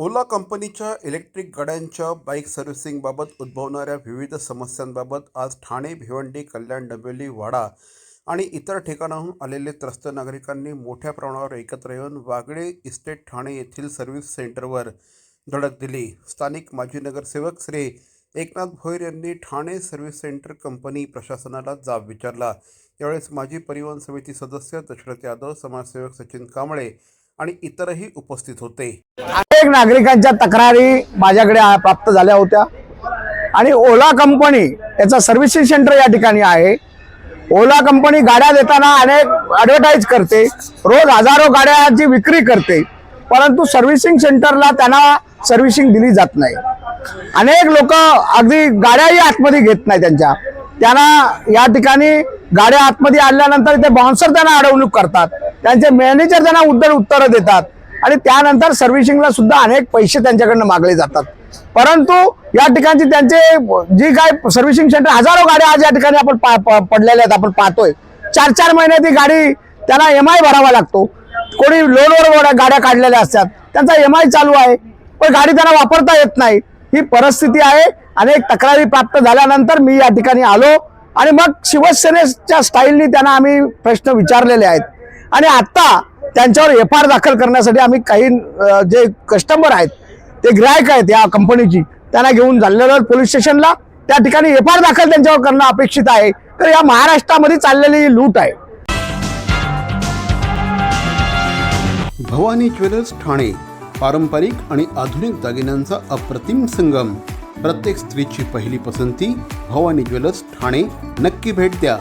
ओला कंपनीच्या इलेक्ट्रिक गाड्यांच्या बाईक सर्व्हिसिंगबाबत उद्भवणाऱ्या विविध समस्यांबाबत आज ठाणे भिवंडी कल्याण डबेली वाडा आणि इतर ठिकाणाहून आलेले त्रस्त नागरिकांनी मोठ्या प्रमाणावर एकत्र येऊन वागळे इस्टेट ठाणे येथील सर्व्हिस सेंटरवर धडक दिली. स्थानिक माजी नगरसेवक श्री एकनाथ भोईर यांनी ठाणे सर्व्हिस सेंटर कंपनी प्रशासनाला जाब विचारला. यावेळेस माजी परिवहन समिती सदस्य दशरथ यादव समाजसेवक सचिन कांबळे आणि इतरही उपस्थित होते. अनेक नागरिकांच्या तक्रारी माझ्याकडे प्राप्त झाल्या होत्या. आणि ओला कंपनी याचा सर्व्हिसिंग सेंटर या ठिकाणी आहे. ओला कंपनी गाड्या देताना अनेक ॲडव्हर्टाईज करते. रोज हजारो गाड्यांची विक्री करते. परंतु सर्व्हिसिंग सेंटरला त्यांना सर्व्हिसिंग दिली जात नाही. अनेक लोक अगदी गाड्याही आतमध्ये घेत नाही त्यांच्या. त्यांना या ठिकाणी गाड्या आतमध्ये आणल्यानंतर ते बाउन्सर त्यांना अडवणूक करतात. त्यांचे मॅनेजर त्यांना उद्धट उत्तरं देतात. आणि त्यानंतर सर्व्हिसिंगला सुद्धा अनेक पैसे त्यांच्याकडनं मागले जातात. परंतु या ठिकाणची त्यांचे जी काय सर्व्हिसिंग सेंटर हजारो गाड्या आज या ठिकाणी आपण पा- प- पडलेल्या आहेत आपण पाहतोय. चार चार महिन्यात ती गाडी त्यांना एम आय भरावा लागतो. कोणी लोनवर गाड्या काढलेल्या असतात. त्यांचा एम आय चालू आहे. पण गाडी त्यांना वापरता येत नाही. ही परिस्थिती आहे. अनेक तक्रारी प्राप्त झाल्यानंतर मी या ठिकाणी आलो. आणि मग शिवसेनेच्या स्टाईलनी त्यांना आम्ही प्रश्न विचारलेले आहेत. आणि आता त्यांच्यावर एफ आर दाखल करण्यासाठी आम्ही काही जे कस्टमर आहेत ते ग्राहक आहेत या कंपनीची त्यांना घेऊन झालेलं पोलीस स्टेशनला त्या ठिकाणी एफ आर दाखल त्यांच्यावर करणं अपेक्षित आहे. तर या महाराष्ट्रामध्ये चाललेली ही लूट आहे. भवानी ज्वेलर्स ठाणे पारंपरिक आणि आधुनिक दागिन्यांचा अप्रतिम संगम. प्रत्येक स्त्रीची पहिली पसंती भवानी ज्वेलर्स ठाणे. नक्की भेट द्या.